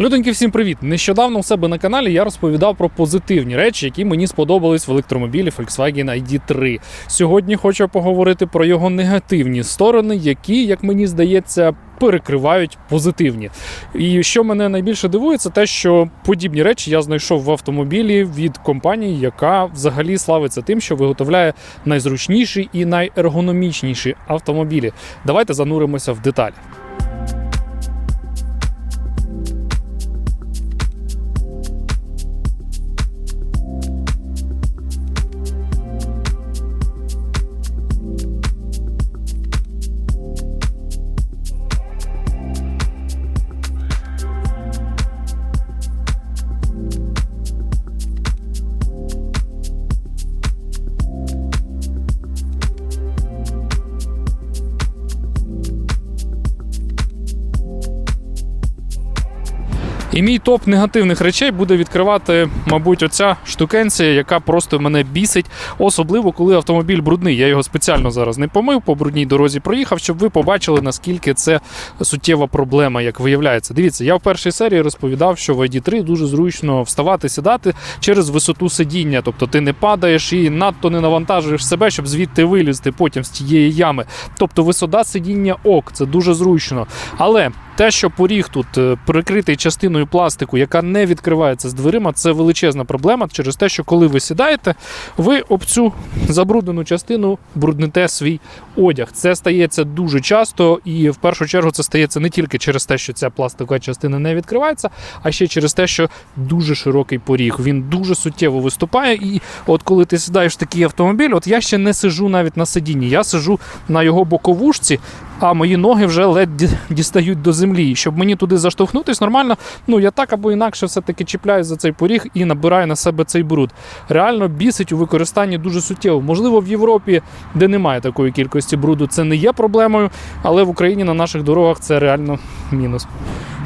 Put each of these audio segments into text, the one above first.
Людоньки, всім привіт! Нещодавно у себе на каналі я розповідав про позитивні речі, які мені сподобались в електромобілі Volkswagen ID3. Сьогодні хочу поговорити про його негативні сторони, які, як мені здається, перекривають позитивні. І що мене найбільше дивує, це те, що подібні речі я знайшов в автомобілі від компанії, яка взагалі славиться тим, що виготовляє найзручніші і найергономічніші автомобілі. Давайте зануримося в деталі. І мій топ негативних речей буде відкривати, мабуть, оця штукенція, яка просто мене бісить, особливо коли автомобіль брудний. Я його спеціально зараз не помив, по брудній дорозі проїхав, щоб ви побачили, наскільки це суттєва проблема, як виявляється. Дивіться, я в першій серії розповідав, що в ID3 дуже зручно вставати, сідати через висоту сидіння. Тобто ти не падаєш і надто не навантажуєш себе, щоб звідти вилізти потім з тієї ями. Тобто висота сидіння ок, це дуже зручно. Але те, що поріг тут е, прикритий частиною пластику, яка не відкривається з дверима, це величезна проблема через те, що коли ви сідаєте, ви об цю забруднену частину брудните свій одяг. Це стається дуже часто, і в першу чергу це стається не тільки через те, що ця пластикова частина не відкривається, а ще через те, що дуже широкий поріг. Він дуже суттєво виступає. І от коли ти сідаєш в такий автомобіль, от я ще не сижу навіть на сидінні, я сижу на його боковушці. А мої ноги вже ледь дістають до землі. І щоб мені туди заштовхнутись нормально, ну я так або інакше все-таки чіпляюсь за цей поріг і набираю на себе цей бруд. Реально бісить у використанні дуже суттєво. Можливо, в Європі, де немає такої кількості бруду, це не є проблемою, але в Україні на наших дорогах це реально мінус.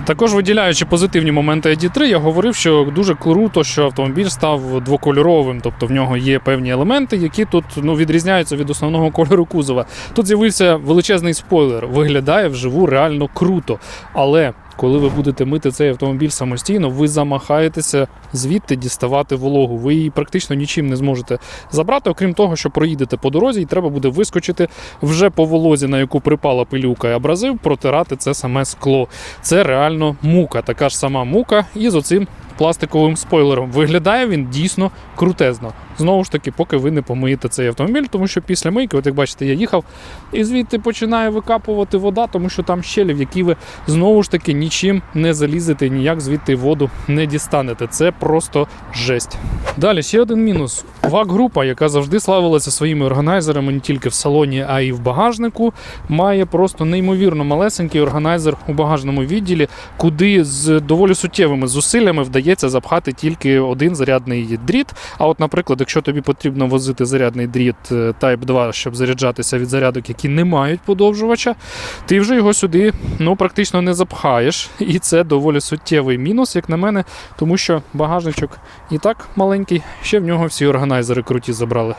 Також виділяючи позитивні моменти ID3, я говорив, що дуже круто, що автомобіль став двокольоровим, тобто в нього є певні елементи, які тут ну, відрізняються від основного кольору кузова. Тут з'явився величезний спойлер. Виглядає вживу реально круто. Але коли ви будете мити цей автомобіль самостійно, ви замахаєтеся звідти діставати вологу. Ви її практично нічим не зможете забрати, окрім того, що проїдете по дорозі, і треба буде вискочити вже по волозі, на яку припала пилюка і абразив, протирати це саме скло. Це реально мука, така ж сама мука, і з оцим пластиковим спойлером. Виглядає він дійсно крутезно. Знову ж таки, поки ви не помиєте цей автомобіль, тому що після мийки, от як бачите, я їхав, і звідти починає викапувати вода, тому що там щелі, в які ви знову ж таки нічим не залізете, ніяк звідти воду не дістанете. Це просто жесть. Далі ще один мінус. ВАК-група, яка завжди славилася своїми органайзерами не тільки в салоні, а й в багажнику, має просто неймовірно малесенький органайзер у багажному відділі, куди з доволі суттєвими зусиллями вдається запхати тільки один зарядний дріт. А от, наприклад, якщо тобі потрібно возити зарядний дріт е, Type 2, щоб заряджатися від зарядок, які не мають подовжувача, ти вже його сюди ну, практично не запхаєш. І це доволі суттєвий мінус, як на мене, тому що багажничок і так маленький, ще в нього всі органайзери круті забрали.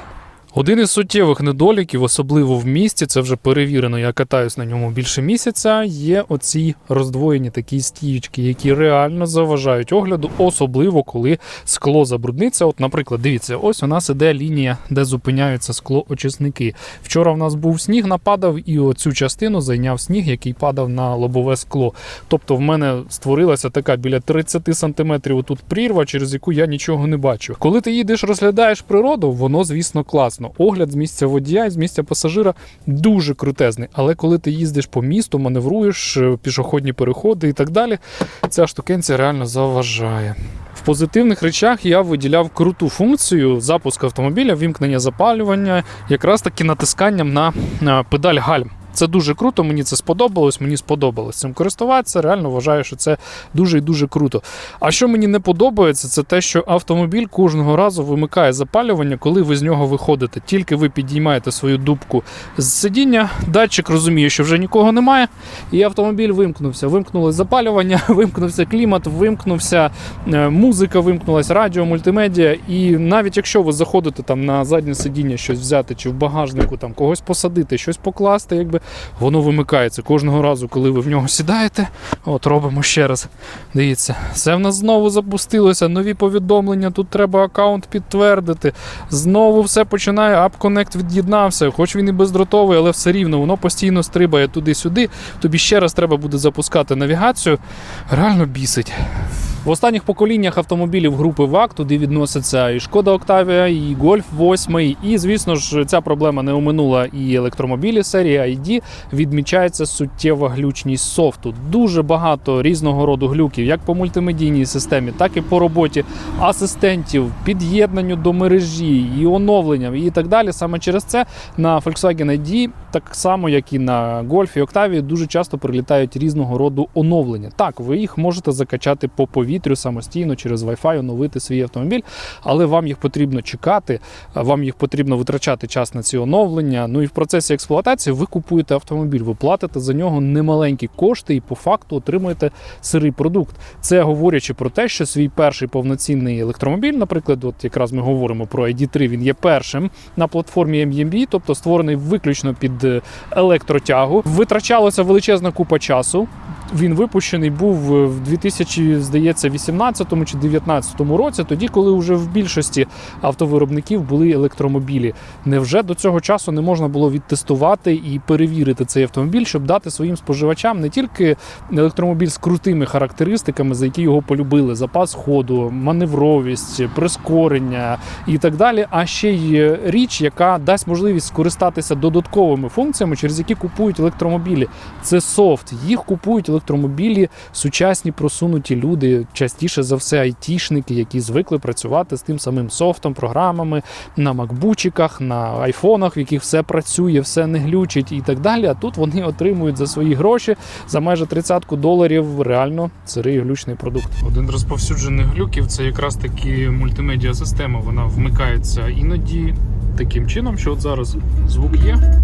Один із суттєвих недоліків, особливо в місті, це вже перевірено, я катаюсь на ньому більше місяця. Є оці роздвоєні такі стіючки, які реально заважають огляду, особливо коли скло забрудниться. От, наприклад, дивіться, ось у нас іде лінія, де зупиняються склоочисники. Вчора в нас був сніг, нападав, і оцю частину зайняв сніг, який падав на лобове скло. Тобто, в мене створилася така біля 30 сантиметрів тут прірва, через яку я нічого не бачу. Коли ти їдеш, розглядаєш природу, воно, звісно, класно. Огляд з місця водія і з місця пасажира дуже крутезний. Але коли ти їздиш по місту, маневруєш, е, пішохідні переходи і так далі, ця штукенція реально заважає. В позитивних речах я виділяв круту функцію запуску автомобіля, вімкнення запалювання, якраз таки натисканням на, на педаль гальм. Це дуже круто, мені це сподобалось, мені сподобалось цим користуватися. Реально вважаю, що це дуже і дуже круто. А що мені не подобається, це те, що автомобіль кожного разу вимикає запалювання, коли ви з нього виходите. Тільки ви підіймаєте свою дубку з сидіння, датчик розуміє, що вже нікого немає, і автомобіль вимкнувся. Вимкнулось запалювання, вимкнувся клімат, вимкнувся е, музика, вимкнулась радіо, мультимедіа. І навіть якщо ви заходите там на заднє сидіння щось взяти, чи в багажнику там когось посадити, щось покласти, якби воно вимикається. Кожного разу, коли ви в нього сідаєте, от робимо ще раз. Дивіться, все в нас знову запустилося, нові повідомлення, тут треба аккаунт підтвердити. Знову все починає, AppConnect від'єднався, хоч він і бездротовий, але все рівно воно постійно стрибає туди-сюди. Тобі ще раз треба буде запускати навігацію. Реально бісить. В останніх поколіннях автомобілів групи ВАК туди відносяться і Шкода Октавія, і Гольф 8. І, звісно ж, ця проблема не оминула і електромобілі серії ID. Відмічається суттєва глючність софту. Дуже багато різного роду глюків, як по мультимедійній системі, так і по роботі асистентів, під'єднанню до мережі, і оновленням, і так далі. Саме через це на Volkswagen ID, так само як і на Golf і Octavia, дуже часто прилітають різного роду оновлення. Так, ви їх можете закачати по повітрю самостійно через Wi-Fi, оновити свій автомобіль, але вам їх потрібно чекати, вам їх потрібно витрачати час на ці оновлення. Ну і в процесі експлуатації ви купуєте автомобіль, ви платите за нього немаленькі кошти і по факту отримуєте сирий продукт. Це говорячи про те, що свій перший повноцінний електромобіль, наприклад, от якраз ми говоримо про ID3, він є першим на платформі MBMB, тобто створений виключно під е, електротягу. Витрачалася величезна купа часу. Він випущений був в 2000, здається, 18 чи 19 році, тоді, коли вже в більшості автовиробників були електромобілі. Невже до цього часу не можна було відтестувати і перевірити цей автомобіль, щоб дати своїм споживачам не тільки електромобіль з крутими характеристиками, за які його полюбили: запас ходу, маневровість, прискорення і так далі, а ще й річ, яка дасть можливість скористатися додатковими функціями, через які купують електромобілі. Це софт. Їх купують електромобілі сучасні просунуті люди, частіше за все, айтішники, які звикли працювати з тим самим софтом, програмами на макбучиках, на айфонах, в яких все працює, все не глючить і так далі. А тут вони отримують за свої гроші за майже 30 доларів реально сирий глючний продукт. Один розповсюджених глюків це якраз таки мультимедіа система. Вона вмикається іноді таким чином, що от зараз звук є.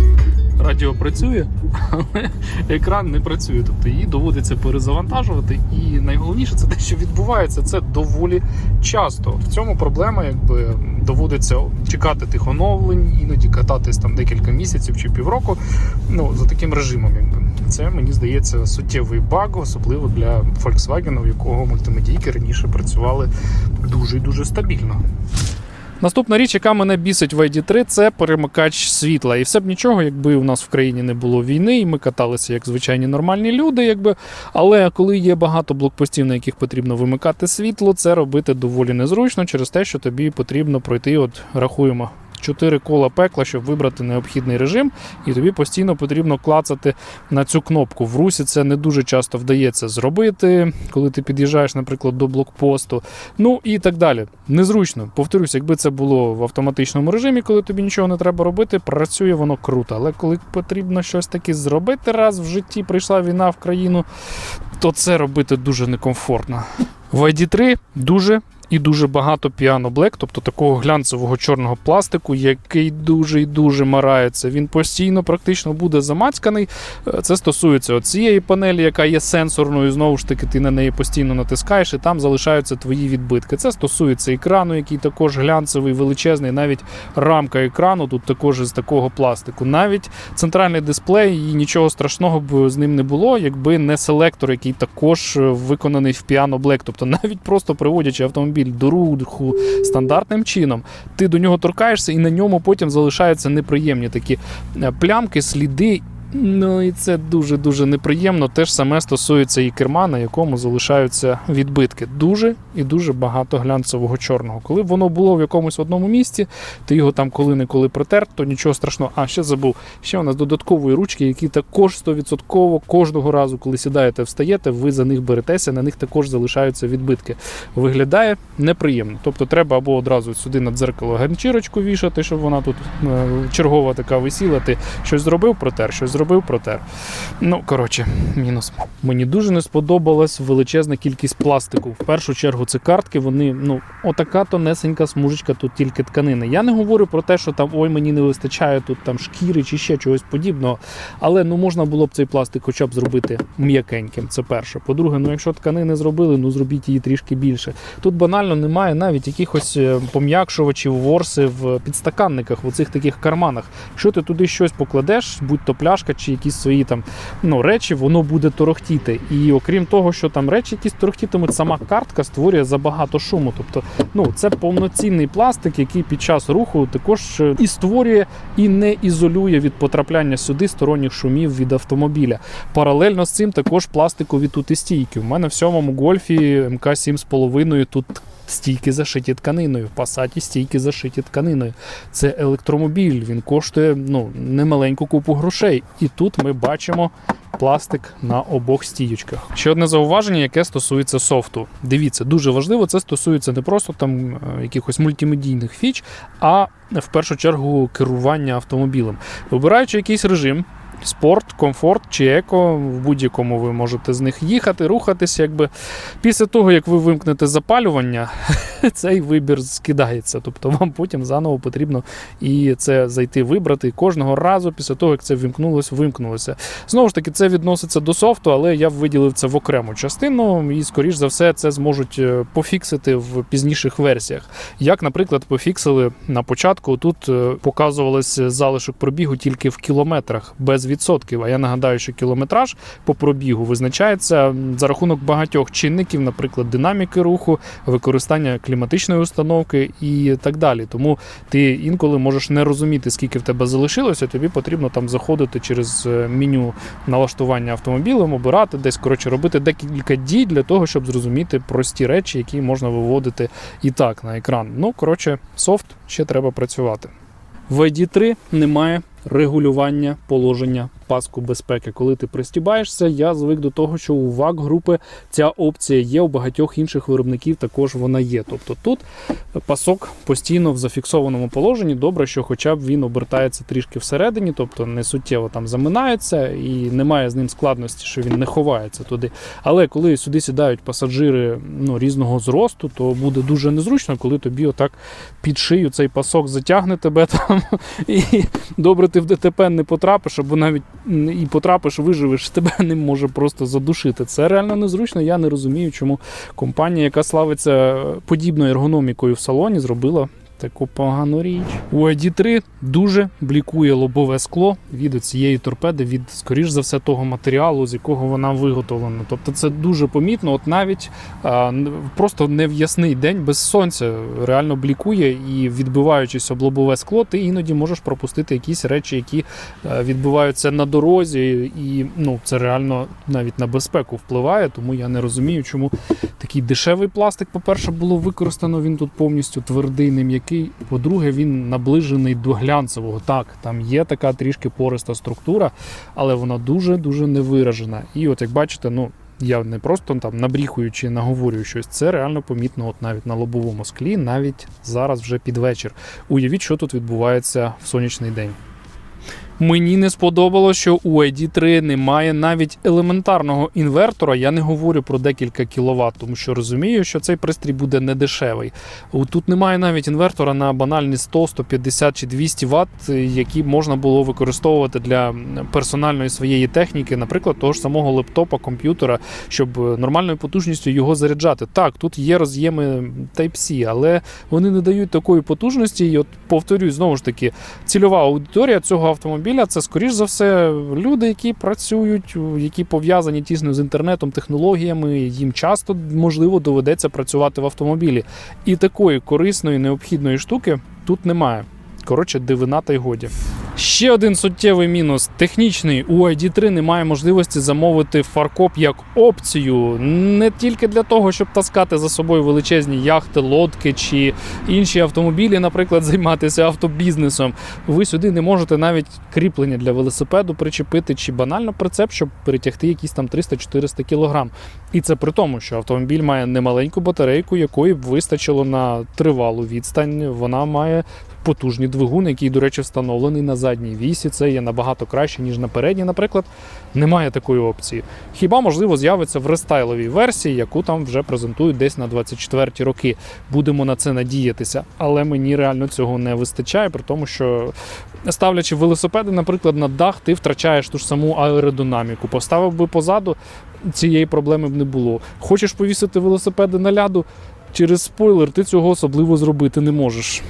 Радіо працює, але екран не працює. Тобто її доводиться перезавантажувати. І найголовніше це те, що відбувається це доволі часто. В цьому проблема, якби доводиться чекати тих оновлень, іноді кататись там декілька місяців чи півроку. Ну за таким режимом, якби це мені здається суттєвий баг, особливо для Volkswagen, у якого мультимедійки раніше працювали дуже і дуже стабільно. Наступна річ, яка мене бісить в ID3, це перемикач світла. І все б нічого, якби у нас в країні не було війни, і ми каталися як звичайні нормальні люди. Якби. Але коли є багато блокпостів, на яких потрібно вимикати світло, це робити доволі незручно через те, що тобі потрібно пройти, от рахуємо. Чотири кола пекла, щоб вибрати необхідний режим, і тобі постійно потрібно клацати на цю кнопку. В русі це не дуже часто вдається зробити, коли ти під'їжджаєш, наприклад, до блокпосту. Ну і так далі. Незручно. Повторюсь, якби це було в автоматичному режимі, коли тобі нічого не треба робити, працює воно круто. Але коли потрібно щось таке зробити раз в житті, прийшла війна в країну, то це робити дуже некомфортно. В ID3 дуже і дуже багато піано Black, тобто такого глянцевого чорного пластику, який дуже і дуже марається. Він постійно практично буде замацьканий. Е, Це стосується цієї панелі, яка є сенсорною. Знову ж таки, ти на неї постійно натискаєш, і там залишаються твої відбитки. Це стосується екрану, який також глянцевий, величезний. Навіть рамка екрану тут також із такого пластику. Навіть центральний дисплей і нічого страшного б з ним не було, якби не селектор, який також е, виконаний в піано Black. Тобто, навіть просто приводячи автомобіль до руху стандартним чином, ти до нього торкаєшся, і на ньому потім залишаються неприємні такі е, плямки, сліди. Ну і це дуже дуже неприємно. Те ж саме стосується і керма, на якому залишаються відбитки. Дуже і дуже багато глянцевого чорного. Коли б воно було в якомусь одному місці, ти його там коли-неколи протер, то нічого страшного. А ще забув. Ще у нас додаткові ручки, які також 100% кожного разу, коли сідаєте, встаєте, ви за них беретеся, на них також залишаються відбитки. Виглядає неприємно. Тобто треба або одразу сюди на дзеркало ганчірочку вішати, щоб вона тут е, чергова така висіла. Ти щось зробив, протер, щось зробив, протер. Ну, коротше, мінус. Мені дуже не сподобалась величезна кількість пластику. В першу чергу це картки, вони, ну, отака тонесенька смужечка, тут тільки тканини. Я не говорю про те, що там ой, мені не вистачає тут там шкіри чи ще чогось подібного. Але ну можна було б цей пластик хоча б зробити м'якеньким. Це перше. По-друге, ну якщо тканини зробили, ну зробіть її трішки більше. Тут банально немає навіть якихось е, пом'якшувачів, ворси в підстаканниках, в оцих таких карманах. Якщо ти туди щось покладеш, будь то пляшка флешка чи якісь свої там ну, речі, воно буде торохтіти. І окрім того, що там речі якісь торохтітимуть, сама картка створює забагато шуму. Тобто, ну це повноцінний пластик, який під час руху також е, і створює, і не ізолює від потрапляння сюди сторонніх шумів від автомобіля. Паралельно з цим також пластикові тут і стійки. У мене в сьомому гольфі МК 7,5 тут. Стійки зашиті тканиною, пасаті стійки зашиті тканиною. Це електромобіль, він коштує ну, немаленьку купу грошей. І тут ми бачимо пластик на обох стіючках. Ще одне зауваження, яке стосується софту. Дивіться, дуже важливо, це стосується не просто там е, якихось мультимедійних фіч, а в першу чергу керування автомобілем. Вибираючи якийсь режим. Спорт, комфорт чи еко, в будь-якому ви можете з них їхати, рухатися. Якби після того, як ви вимкнете запалювання, цей вибір скидається. Тобто вам потім заново потрібно і це зайти вибрати кожного разу після того, як це вимкнулося, вимкнулося. Знову ж таки, це відноситься до софту, але я виділив це в окрему частину, і, скоріш за все, це зможуть е, пофіксити в пізніших версіях. Як, наприклад, пофіксили на початку, тут е, показувалось залишок пробігу тільки в кілометрах без відсотків. А я нагадаю, що кілометраж по пробігу визначається за рахунок багатьох чинників, наприклад, динаміки руху, використання кліматичної установки і так далі. Тому ти інколи можеш не розуміти, скільки в тебе залишилося. Тобі потрібно там заходити через е, меню налаштування автомобілем, обирати десь коротше робити декілька дій для того, щоб зрозуміти прості речі, які можна виводити і так на екран. Ну коротше, софт ще треба працювати. В ID3 немає регулювання положення паску безпеки. Коли ти пристібаєшся, я звик до того, що у ВАК групи ця опція є, у багатьох інших виробників також вона є. Тобто тут пасок постійно в зафіксованому положенні. Добре, що хоча б він обертається трішки всередині, тобто не суттєво там заминається і немає з ним складності, що він не ховається туди. Але коли сюди сідають пасажири ну, різного зросту, то буде дуже незручно, коли тобі отак під шию цей пасок затягне тебе там. І добре, ти в ДТП не потрапиш, або навіть і потрапиш, виживеш, тебе ним може просто задушити. Це реально незручно. Я не розумію, чому компанія, яка славиться подібною ергономікою в салоні, зробила. Таку погану річ. У ID3 дуже блікує лобове скло від цієї торпеди, від, скоріш за все, того матеріалу, з якого вона виготовлена. Тобто це дуже помітно, от навіть а, просто не в ясний день без сонця реально блікує і відбиваючись об лобове скло, ти іноді можеш пропустити якісь речі, які відбуваються на дорозі, і ну це реально навіть на безпеку впливає. Тому я не розумію, чому такий дешевий пластик, по-перше, було використано. Він тут повністю твердий, не м'який. По-друге, він наближений до глянцевого. Так, там є така трішки пориста структура, але вона дуже дуже невиражена. І от як бачите, ну. Я не просто там набріхую чи наговорюю щось. Це реально помітно, от навіть на лобовому склі, навіть зараз вже під вечір. Уявіть, що тут відбувається в сонячний день. Мені не сподобалося, що у ID3 немає навіть елементарного інвертора. Я не говорю про декілька кіловат, тому що розумію, що цей пристрій буде не дешевий. Тут немає навіть інвертора на банальні 100, 150 чи 200 Вт, які можна було використовувати для персональної своєї техніки, наприклад, того ж самого лептопа, комп'ютера, щоб нормальною потужністю його заряджати. Так, тут є роз'єми Type-C, але вони не дають такої потужності. І от повторюю, знову ж таки, цільова аудиторія цього автомобіля це, скоріш за все, люди, які працюють, які пов'язані тісно з інтернетом, технологіями. Їм часто можливо доведеться працювати в автомобілі. І такої корисної необхідної штуки тут немає. Коротше, дивина та й годі. Ще один суттєвий мінус технічний. У ID3 немає можливості замовити фаркоп як опцію не тільки для того, щоб таскати за собою величезні яхти, лодки чи інші автомобілі, наприклад, займатися автобізнесом. Ви сюди не можете навіть кріплення для велосипеду причепити чи банально прицеп, щоб перетягти якісь там 300-400 кг. І це при тому, що автомобіль має немаленьку батарейку, якої б вистачило на тривалу відстань. Вона має потужний двигун, який, до речі, встановлений на задній вісі. Це є набагато краще, ніж на передній. Наприклад, немає такої опції. Хіба можливо з'явиться в рестайловій версії, яку там вже презентують десь на 24 роки. Будемо на це надіятися, але мені реально цього не вистачає, при тому, що ставлячи велосипеди, наприклад, на дах, ти втрачаєш ту ж саму аеродинаміку. Поставив би позаду, цієї проблеми б не було. Хочеш повісити велосипеди на ляду через спойлер, ти цього особливо зробити не можеш.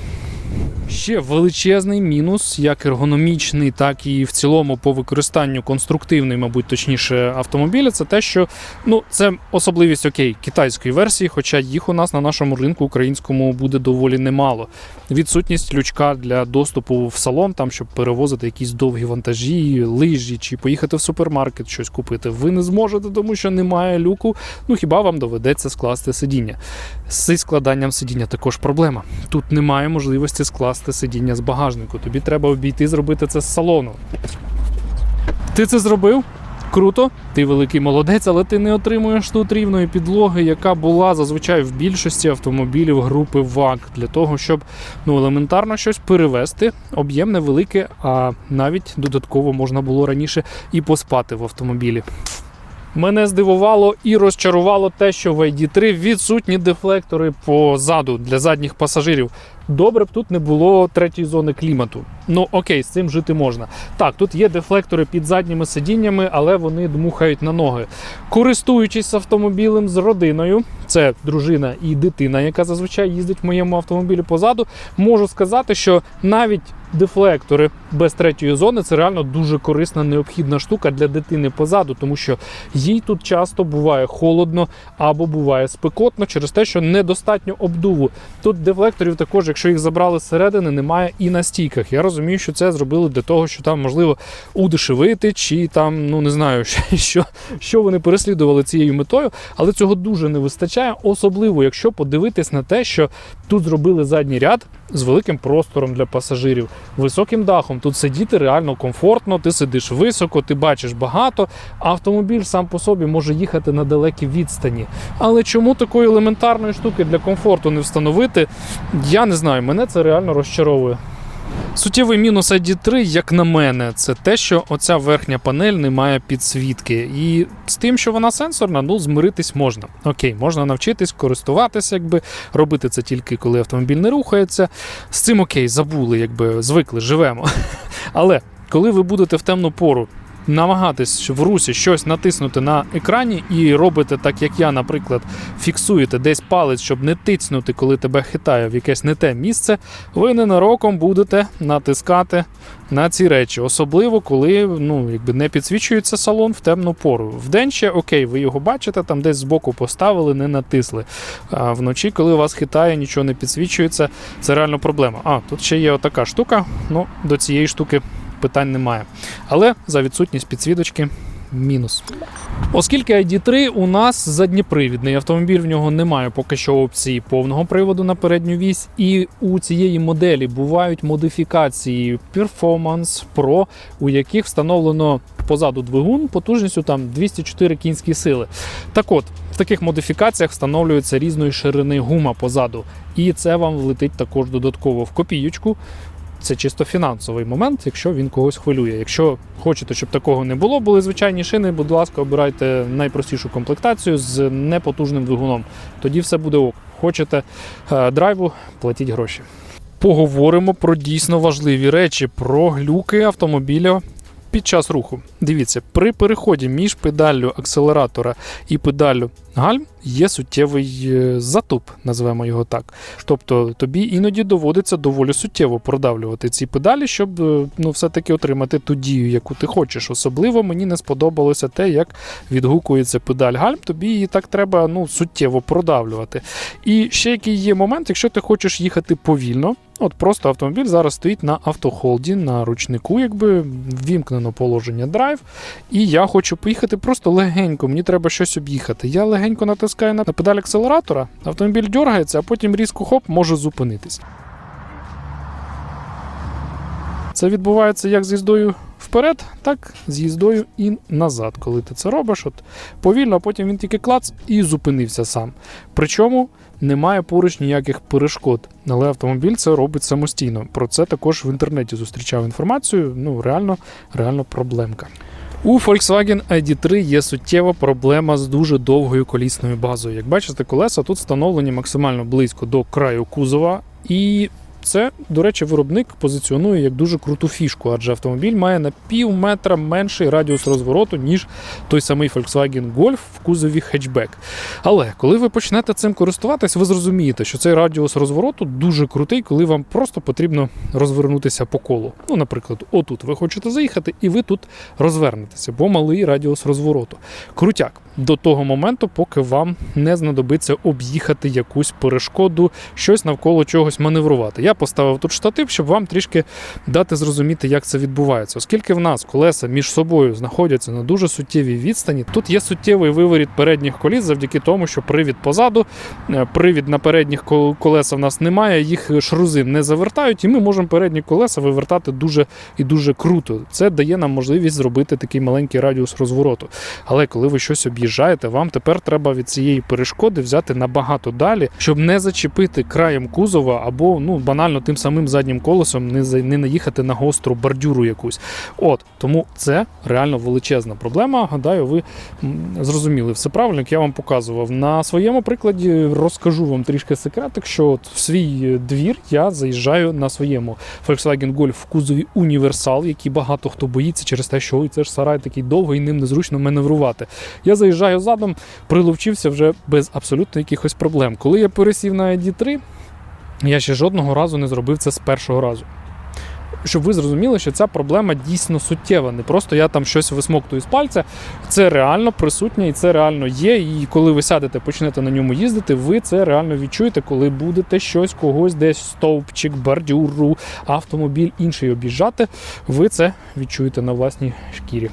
Ще величезний мінус, як ергономічний, так і в цілому по використанню конструктивний, мабуть, точніше, автомобіля, це те, що ну це особливість окей китайської версії, хоча їх у нас на нашому ринку українському буде доволі немало. Відсутність лючка для доступу в салон, там щоб перевозити якісь довгі вантажі, лижі чи поїхати в супермаркет щось купити. Ви не зможете, тому що немає люку. Ну хіба вам доведеться скласти сидіння? З складанням сидіння також проблема. Тут немає можливості скласти сидіння з багажнику. Тобі треба обійти зробити це з салону. Ти це зробив? Круто, ти великий молодець, але ти не отримуєш тут рівної підлоги, яка була зазвичай в більшості автомобілів групи ВАК, для того, щоб ну елементарно щось перевезти. Об'єм невелике, а навіть додатково можна було раніше і поспати в автомобілі. Мене здивувало і розчарувало те, що в ID3 відсутні дефлектори позаду для задніх пасажирів. Добре б тут не було третьої зони клімату. Ну окей, з цим жити можна. Так, тут є дефлектори під задніми сидіннями, але вони дмухають на ноги. Користуючись автомобілем з родиною, це дружина і дитина, яка зазвичай їздить в моєму автомобілі позаду, можу сказати, що навіть дефлектори без третьої зони це реально дуже корисна необхідна штука для дитини позаду, тому що їй тут часто буває холодно або буває спекотно через те, що недостатньо обдуву. Тут дефлекторів також, якщо їх забрали зсередини, немає і на стійках. Я розумію, що це зробили для того, що там можливо удешевити, чи там, ну не знаю, що, що вони переслідували цією метою, але цього дуже не вистачає, особливо якщо подивитись на те, що тут зробили задній ряд з великим простором для пасажирів, високим дахом. Тут сидіти реально комфортно, ти сидиш високо, ти бачиш багато. Автомобіль сам по собі може їхати на далекій відстані. Але чому такої елементарної штуки для комфорту не встановити? Я не знаю. Мене це реально розчаровує. Суттєвий мінус ID3, як на мене, це те, що оця верхня панель не має підсвітки. І з тим, що вона сенсорна, ну змиритись можна. Окей, можна навчитись користуватися, якби робити це тільки коли автомобіль не рухається. З цим окей, забули, якби звикли, живемо. Але коли ви будете в темну пору. Намагатись в русі щось натиснути на екрані і робите так, як я, наприклад, фіксуєте десь палець, щоб не тицнути, коли тебе хитає в якесь не те місце, ви ненароком будете натискати на ці речі, особливо коли ну, якби не підсвічується салон в темну пору. Вдень ще окей, ви його бачите, там десь збоку поставили, не натисли. А вночі, коли вас хитає, нічого не підсвічується, це реально проблема. А, тут ще є отака штука, ну до цієї штуки питань немає. Але за відсутність підсвіточки мінус. Оскільки ID3 у нас задніпривідний автомобіль, в нього немає поки що опції повного приводу на передню вісь, і у цієї моделі бувають модифікації Performance Pro, у яких встановлено позаду двигун потужністю там 204 кінські сили. Так от, в таких модифікаціях встановлюється різної ширини гума позаду, і це вам влетить також додатково в копіючку. Це чисто фінансовий момент, якщо він когось хвилює. Якщо хочете, щоб такого не було, були звичайні шини, будь ласка, обирайте найпростішу комплектацію з непотужним двигуном. Тоді все буде ок. Хочете е, драйву, платіть гроші. Поговоримо про дійсно важливі речі, про глюки автомобіля під час руху. Дивіться, при переході між педаллю акселератора і педаллю гальм є суттєвий е, затуп, назвемо його так. Тобто тобі іноді доводиться доволі суттєво продавлювати ці педалі, щоб е, ну, все-таки отримати ту дію, яку ти хочеш. Особливо мені не сподобалося те, як відгукується педаль гальм, тобі її так треба ну, суттєво продавлювати. І ще який є момент, якщо ти хочеш їхати повільно. От просто автомобіль зараз стоїть на автохолді, на ручнику, якби ввімкнено положення драйв. І я хочу поїхати просто легенько, мені треба щось об'їхати. Я легенько натискаю на педаль акселератора, автомобіль дергається, а потім різко хоп, може зупинитись. Це відбувається як з їздою вперед, так з їздою і назад. Коли ти це робиш, от повільно, а потім він тільки клац і зупинився сам. Причому немає поруч ніяких перешкод, але автомобіль це робить самостійно. Про це також в інтернеті зустрічав інформацію. Ну, реально, реально проблемка. У Volkswagen ID3 є суттєва проблема з дуже довгою колісною базою. Як бачите, колеса тут встановлені максимально близько до краю кузова, і це, до речі, виробник позиціонує як дуже круту фішку, адже автомобіль має на пів метра менший радіус розвороту, ніж той самий Volkswagen Golf в кузові хетчбек. Але коли ви почнете цим користуватись, ви зрозумієте, що цей радіус розвороту дуже крутий, коли вам просто потрібно розвернутися по колу. Ну, наприклад, отут ви хочете заїхати, і ви тут розвернетеся, бо малий радіус розвороту. Крутяк до того моменту, поки вам не знадобиться об'їхати якусь перешкоду, щось навколо чогось маневрувати. Я поставив тут штатив, щоб вам трішки дати зрозуміти, як це відбувається. Оскільки в нас колеса між собою знаходяться на дуже суттєвій відстані, тут є суттєвий виворіт передніх коліс завдяки тому, що привід позаду, е, привід на передніх колеса в нас немає, їх шрузи не завертають, і ми можемо передні колеса вивертати дуже і дуже круто. Це дає нам можливість зробити такий маленький радіус розвороту. Але коли ви щось об'їжджаєте, вам тепер треба від цієї перешкоди взяти набагато далі, щоб не зачепити краєм кузова або ну банально тим самим заднім колесом не не наїхати на гостру бордюру якусь. От тому це реально величезна проблема. Гадаю, ви зрозуміли все правильно, як я вам показував. На своєму прикладі розкажу вам трішки секретик, що от в свій е, двір я заїжджаю на своєму Volkswagen Golf в кузові універсал, який багато хто боїться через те, що ой, це ж сарай такий довгий, ним незручно маневрувати. Я заїжджаю задом, приловчився вже без абсолютно якихось проблем. Коли я пересів на ID3, я ще жодного разу не зробив це з першого разу. Щоб ви зрозуміли, що ця проблема дійсно суттєва. Не просто я там щось висмоктую з пальця. Це реально присутнє і це реально є. І коли ви сядете, почнете на ньому їздити, ви це реально відчуєте, коли будете щось, когось десь стовпчик, бордюру, автомобіль інший об'їжджати. Ви це відчуєте на власній шкірі.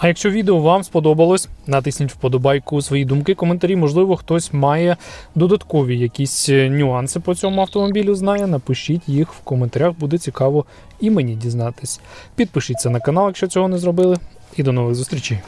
А якщо відео вам сподобалось, натисніть вподобайку свої думки, коментарі. Можливо, хтось має додаткові якісь е, нюанси по цьому автомобілю. Знає. Напишіть їх в коментарях, буде цікаво і мені дізнатись. Підпишіться на канал, якщо цього не зробили. І до нових зустрічей.